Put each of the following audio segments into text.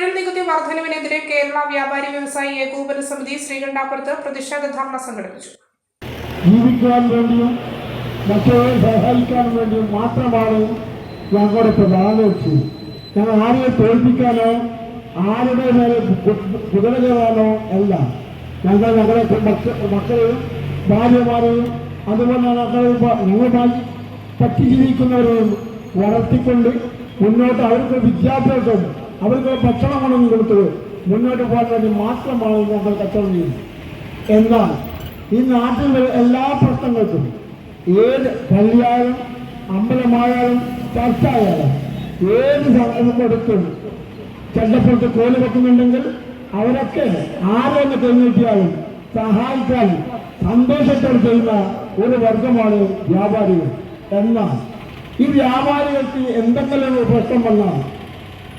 തൊഴിൽ നികുതി വർധനവിനെതിരെ കേരള വ്യാപാരി വ്യവസായി ഏകോപന സമിതി ശ്രീകണ്ഠാപുരത്ത് പ്രതിഷേധ ധർണ സംഘടിപ്പിച്ചു. ജീവിക്കാൻ വേണ്ടിയും മറ്റുള്ളവരെ സഹായിക്കാൻ വേണ്ടിയും മാത്രമാണ് ഞങ്ങളുടെ പ്രധാന ലക്ഷ്യം ഞങ്ങൾ ആരെയും തോൽപ്പിക്കാനോ ആരുടെ മേലെ കുതിര കയറാനോ അല്ല. ഞങ്ങൾ ഞങ്ങളെ മക്ക- മക്കളെയും ഭാര്യമാരെയും അതുപോലെ ഞങ്ങൾ പറ്റി ജീവിക്കുന്നവരെയും വളർത്തിക്കൊണ്ട് മുന്നോട്ട് അവർക്ക് വിദ്യാഭ്യാസം അവർക്ക് ഭക്ഷണമാണെന്ന് കൊടുത്തത് മുന്നോട്ട് പോകാൻ മാത്രമാണ് ഞങ്ങൾ കച്ചവടം ചെയ്യുന്നത് എന്നാൽ ഈ നാട്ടിലെ എല്ലാ പ്രശ്നങ്ങൾക്കും ഏത് പള്ളിയായാലും അമ്പലമായാലും ചർച്ച ആയാലും ഏത് കൊടുത്തും ചെല്ലപ്പുറത്ത് കോൽ വെക്കുന്നുണ്ടെങ്കിൽ അവരൊക്കെ ആരെന്ന് കഴിഞ്ഞിട്ടാലും സഹായിച്ചാലും സന്തോഷത്തോടെ ചെയ്യുന്ന ഒരു വർഗമാണ് വ്യാപാരികൾ. എന്നാൽ ഈ വ്യാപാരികൾക്ക് എന്തെങ്കിലും പ്രശ്നം വന്നാൽ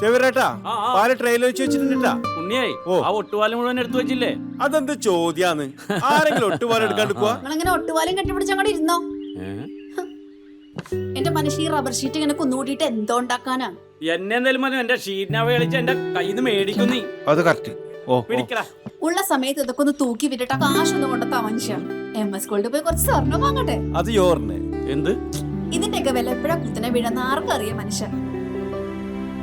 ചെവിരേട്ടാ. പാൽ ട്രെയിലർ വെച്ച് വെച്ചിട്ടുണ്ടാ ഉണ്ണിയായി ആ ഒട്ടുപാലം മുഴുവൻ എടുത്തു വെച്ചില്ലേ? അതെന്ത് ചോദ്യാന്ന്? ആരെങ്കിലും ഒട്ടുപാലം എടുക്കാണ്ട് നിങ്ങളിങ്ങനെ ഒട്ടുപാലും കെട്ടിപ്പിടിച്ച് അങ്ങോട്ട് ഇരുന്നോ? എന്റെ മനുഷ്യ ഈ റബ്ബർ ഷീറ്റ് ഇങ്ങനെ കുന്നുകൂട്ടിയിട്ട് എന്തോ ഉണ്ടാക്കാനാ? എന്നെ എന്തായാലും മതി എന്റെ ഷീറ്റിനെ കളിച്ച് എന്റെ കയ്യിൽ നിന്ന് മേടിക്കും നീ. അത് കറക്റ്റ് ഉള്ള സമയത്ത് ഇതൊക്കെ ഒന്ന് തൂക്കി വിട്ടിട്ട് കാശൊന്നും കൊണ്ടെത്താ മനുഷ്യ. എം എസ് സ്കൂളിൽ പോയി കുറച്ച് സ്വർണം വാങ്ങട്ടെ. അത് എന്ത്? ഇതിന്റെയൊക്കെ വില എപ്പോഴാ കുത്തനെ വീഴുന്ന ആർക്കറിയാം അറിയാം മനുഷ്യ.